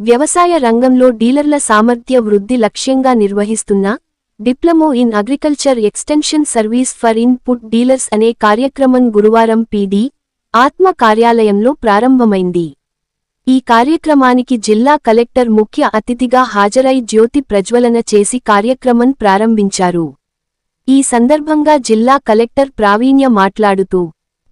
వ్యవసాయ రంగంలో డీలర్ల సామర్థ్య వృద్ధి లక్ష్యంగా నిర్వహిస్తున్న diploma in agriculture extension service for input dealers అనే కార్యక్రమం గురువారం పీడీ ఆత్మ కార్యాలయంలో ప్రారంభమైంది. ఈ కార్యక్రమానికి జిల్లా కలెక్టర్ ముఖ్య అతిథిగా హాజరై జ్యోతి ప్రజ్వలన చేసి కార్యక్రమం ప్రారంభించారు. ఈ సందర్భంగా జిల్లా కలెక్టర్ ప్రావీణ్య మాట్లాడుతూ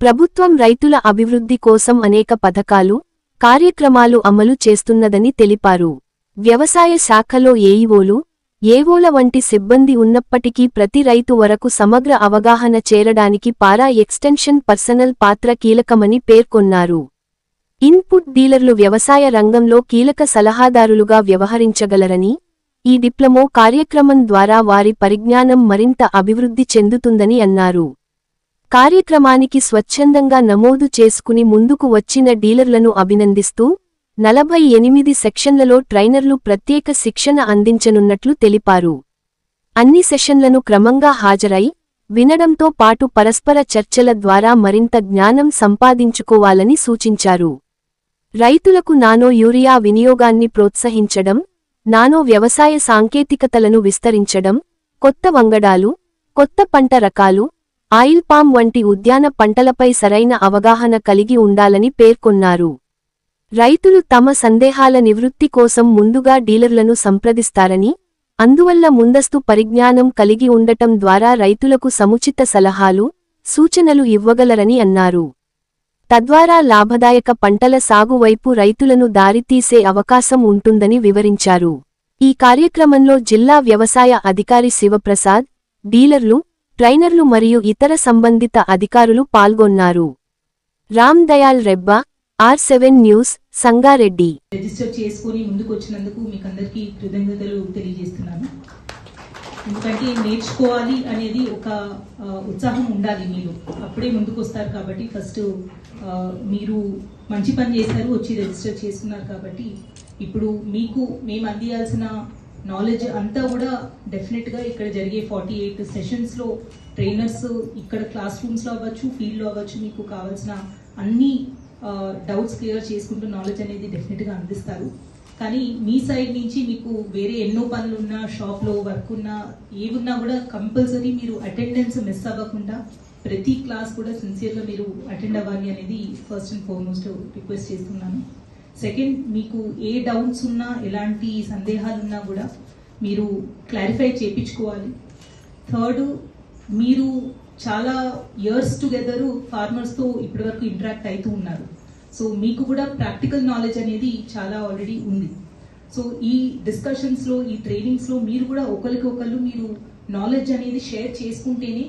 ప్రభుత్వం రైతుల అభివృద్ధి కోసం అనేక పథకాలు కార్యక్రమాలు అమలు చేస్తున్నదని తెలిపారు. వ్యవసాయ శాఖలో ఏఈఓలు ఏవోల వంటి సిబ్బంది ఉన్నప్పటికీ ప్రతి రైతు వరకు సమగ్ర అవగాహన చేరడానికి పారా ఎక్స్టెన్షన్ పర్సనల్ పాత్ర కీలకమని పేర్కొన్నారు. ఇన్పుట్ డీలర్లు వ్యవసాయ రంగంలో కీలక సలహాదారులుగా వ్యవహరించగలరని ఈ డిప్లొమో కార్యక్రమం ద్వారా వారి పరిజ్ఞానం మరింత అభివృద్ధి చెందుతుందని అన్నారు. కార్యక్రమానికి స్వచ్ఛందంగా నమోదు చేసుకుని ముందుకు వచ్చిన డీలర్లను అభినందిస్తూ నలభై ఎనిమిది సెక్షన్లలో ట్రైనర్లు ప్రత్యేక శిక్షణ అందించనున్నట్లు తెలిపారు. అన్ని సెషన్లను క్రమంగా హాజరై వినడంతో పాటు పరస్పర చర్చల ద్వారా మరింత జ్ఞానం సంపాదించుకోవాలని సూచించారు. రైతులకు నానో యూరియా వినియోగాన్ని ప్రోత్సహించడం నానో వ్యవసాయ సాంకేతికతలను విస్తరించడం కొత్త వంగడాలు కొత్త పంట రకాలు ఆయిల్ పామ్ వంటి ఉద్యాన పంటలపై సరైన అవగాహన కలిగి ఉండాలని పేర్కొన్నారు. రైతులు తమ సందేహాల నివృత్తి కోసం ముందుగా డీలర్లను సంప్రదిస్తారని అందువల్ల ముందస్తు పరిజ్ఞానం కలిగి ఉండటం ద్వారా రైతులకు సముచిత సలహాలు సూచనలు ఇవ్వగలరని అన్నారు. తద్వారా లాభదాయక పంటల సాగు వైపు రైతులను దారితీసే అవకాశం ఉంటుందని వివరించారు. ఈ కార్యక్రమంలో జిల్లా వ్యవసాయ అధికారి శివప్రసాద్ డీలర్లు ట్రైనర్లు మరియు ఇతర సంబంధిత అధికారులు పాల్గొన్నారు. Ram Dayal Rebba R seven news Sangareddy. Register చేసుకుని ముందుకు వచ్చినందుకు మీకు అందరికీ కృతజ్ఞతలు తెలియజేస్తున్నాను. ఎందుకంటే నేర్చుకోవాలి అనేది ఒక ఉత్సాహం ఉండాలి మీరు అప్పుడే ముందుకు వస్తారు కాబట్టి ఫస్ట్ మీరు మంచి పని చేశారు వచ్చి రిజిస్టర్ చేసుకున్నారు కాబట్టి ఇప్పుడు మీకు మేము అందియాల్సిన నాలెడ్జ్ అంతా కూడా డెఫినెట్గా ఇక్కడ జరిగే ఫార్టీ ఎయిట్ సెషన్స్లో ట్రైనర్స్ ఇక్కడ క్లాస్ రూమ్స్లో అవ్వచ్చు ఫీల్డ్లో అవ్వచ్చు మీకు కావాల్సిన అన్ని డౌట్స్ క్లియర్ చేసుకుంటూ నాలెడ్జ్ అనేది డెఫినెట్గా అందిస్తారు. కానీ మీ సైడ్ నుంచి మీకు వేరే ఎన్నో పనులు ఉన్నా షాప్లో వర్క్ ఉన్నా ఏమున్నా కూడా కంపల్సరీ మీరు అటెండెన్స్ మిస్ అవ్వకుండా ప్రతి క్లాస్ కూడా సిన్సియర్గా మీరు అటెండ్ అవ్వాలి అనేది ఫస్ట్ అండ్ ఫార్మోస్ట్ రిక్వెస్ట్ చేస్తున్నాను. సెకండ్ మీకు ఏ డౌట్స్ ఉన్నా ఎలాంటి సందేహాలు ఉన్నా కూడా మీరు క్లారిఫై చేయించుకోవాలి థర్డ్ మీరు చాలా ఇయర్స్ టుగెదర్ ఫార్మర్స్తో ఇప్పటివరకు ఇంటరాక్ట్ అవుతూ ఉన్నారు. సో మీకు కూడా ప్రాక్టికల్ నాలెడ్జ్ అనేది చాలా ఆల్రెడీ ఉంది. సో ఈ డిస్కషన్స్లో ఈ ట్రైనింగ్స్లో మీరు కూడా ఒకరికి ఒకళ్ళు మీరు నాలెడ్జ్ అనేది షేర్ చేసుకుంటేనే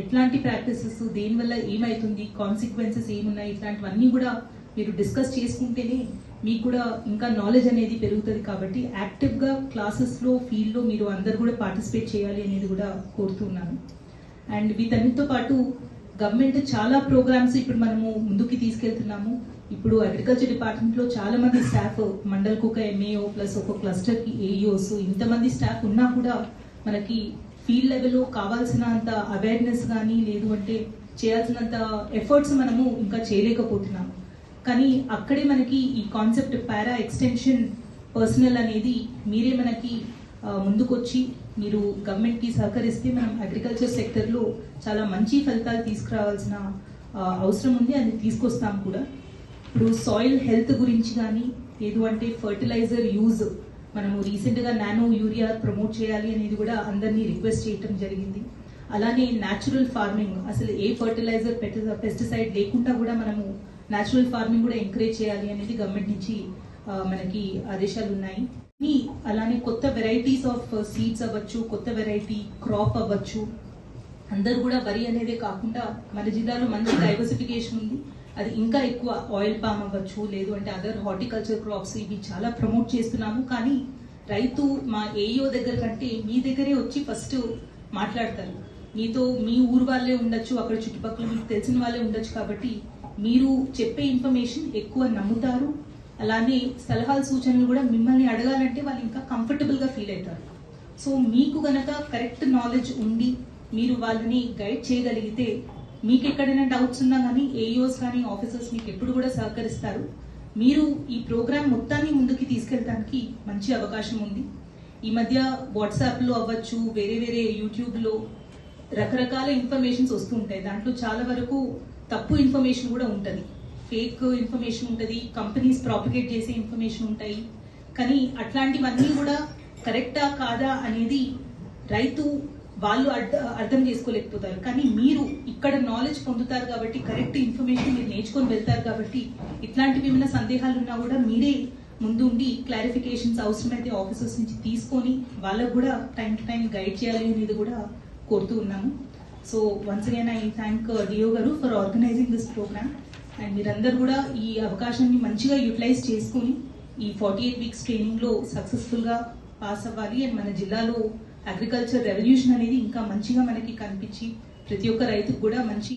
ఎట్లాంటి ప్రాక్టీసెస్ దేనివల్ల ఏమవుతుంది కాన్సిక్వెన్సెస్ ఏమున్నాయి ఇట్లాంటివన్నీ కూడా మీరు డిస్కస్ చేసుకుంటేనే మీకు కూడా ఇంకా నాలెడ్జ్ అనేది పెరుగుతుంది కాబట్టి యాక్టివ్గా క్లాసెస్లో ఫీల్డ్లో మీరు అందరు కూడా పార్టిసిపేట్ చేయాలి అనేది కూడా కోరుతున్నాను అండ్ వీటన్నిటితో పాటు గవర్నమెంట్ చాలా ప్రోగ్రామ్స్ ఇప్పుడు మనము ముందుకి తీసుకెళ్తున్నాము. ఇప్పుడు అగ్రికల్చర్ డిపార్ట్మెంట్లో చాలా మంది స్టాఫ్ మండల్కు ఒక ఎంఏఓ ప్లస్ ఒక క్లస్టర్కి ఏఈఓస్ ఇంతమంది స్టాఫ్ ఉన్నా కూడా మనకి ఫీల్డ్ లెవెల్లో కావాల్సినంత అవేర్నెస్ కానీ లేదు అంటే చేయాల్సినంత ఎఫర్ట్స్ మనము ఇంకా చేయలేకపోతున్నాం కానీ అక్కడే మనకి ఈ కాన్సెప్ట్ పారా ఎక్స్టెన్షన్ పర్సనల్ అనేది మీరే మనకి ముందుకొచ్చి మీరు గవర్నమెంట్కి సహకరిస్తే మనం అగ్రికల్చర్ సెక్టర్లో చాలా మంచి ఫలితాలు తీసుకురావాల్సిన అవసరం ఉంది అది తీసుకొస్తాం కూడా. ఇప్పుడు సాయిల్ హెల్త్ గురించి కానీ లేదు అంటే ఫర్టిలైజర్ యూజ్ మనము రీసెంట్గా నానో యూరియా ప్రమోట్ చేయాలి అనేది కూడా అందరినీ రిక్వెస్ట్ చేయటం జరిగింది. అలానే న్యాచురల్ ఫార్మింగ్ అసలు ఏ ఫర్టిలైజర్ పెస్టిసైడ్ లేకుండా కూడా మనము న్యాచురల్ ఫార్మింగ్ కూడా ఎంకరేజ్ చేయాలి అనేది గవర్నమెంట్ నుంచి మనకి ఆదేశాలు ఉన్నాయి. అలానే కొత్త వెరైటీస్ ఆఫ్ సీడ్స్ అవ్వచ్చు కొత్త వెరైటీ క్రాప్ అవ్వచ్చు. అందరు కూడా వరి అనేదే కాకుండా మన జిల్లాలో మంచి డైవర్సిఫికేషన్ ఉంది. అది ఇంకా ఎక్కువ ఆయిల్ పామ్ అవ్వచ్చు లేదు అంటే అదర్ హార్టికల్చర్ క్రాప్స్ ఇవి చాలా ప్రమోట్ చేస్తున్నాము. కానీ రైతు మా ఏయో దగ్గర కంటే మీ దగ్గరే వచ్చి ఫస్ట్ మాట్లాడతారు. మీతో మీ ఊరు వాళ్ళే ఉండొచ్చు అక్కడ చుట్టుపక్కల మీకు తెలిసిన వాళ్ళే ఉండొచ్చు కాబట్టి మీరు చెప్పే ఇన్ఫర్మేషన్ ఎక్కువ నమ్ముతారు. అలానే సలహాలు సూచనలు కూడా మిమ్మల్ని అడగాలంటే వాళ్ళు ఇంకా కంఫర్టబుల్గా ఫీల్ అవుతారు. సో మీకు గనక కరెక్ట్ నాలెడ్జ్ ఉండి మీరు వాళ్ళని గైడ్ చేయగలిగితే మీకు ఎక్కడైనా డౌట్స్ ఉన్నా కానీ ఏఈఓస్ కానీ ఆఫీసర్స్ మీకు ఎప్పుడు కూడా సహకరిస్తారు. మీరు ఈ ప్రోగ్రామ్ మొత్తాన్ని ముందుకి తీసుకెళ్ళడానికి మంచి అవకాశం ఉంది. ఈ మధ్య వాట్సాప్లో అవ్వచ్చు వేరే వేరే యూట్యూబ్లో రకరకాల ఇన్ఫర్మేషన్స్ వస్తూ ఉంటాయి. దాంట్లో చాలా వరకు తప్పు ఇన్ఫర్మేషన్ కూడా ఉంటుంది. ఫేక్ ఇన్ఫర్మేషన్ ఉంటుంది కంపెనీస్ ప్రాపిగేట్ చేసే ఇన్ఫర్మేషన్ ఉంటాయి. కానీ అట్లాంటివన్నీ కూడా కరెక్టా కాదా అనేది రైతు వాళ్ళు అర్థ అర్థం చేసుకోలేకపోతారు. కానీ మీరు ఇక్కడ నాలెడ్జ్ పొందుతారు కాబట్టి కరెక్ట్ ఇన్ఫర్మేషన్ మీరు నేర్చుకొని వెళ్తారు కాబట్టి ఇట్లాంటివి ఏమైనా సందేహాలు ఉన్నా కూడా మీరే ముందుండి క్లారిఫికేషన్స్ అవసరమైతే ఆఫీసర్స్ నుంచి తీసుకొని వాళ్ళకు కూడా టైం టు టైం గైడ్ చేయాలి అనేది కూడా కోరుతూ ఉన్నాము. So once again I thank DEO గారు for organising this programme and మీరందరూ కూడా ఈ అవకాశాన్ని మంచిగా యూటిలైజ్ చేసుకొని ఈ ఫార్టీ ఎయిట్ వీక్స్ ట్రైనింగ్లో సక్సెస్ఫుల్గా పాస్ అవ్వాలి. అండ్ మన జిల్లాలో అగ్రికల్చర్ రెవల్యూషన్ అనేది ఇంకా మంచిగా మనకి కనిపించి ప్రతి ఒక్క రైతుకు కూడా మంచి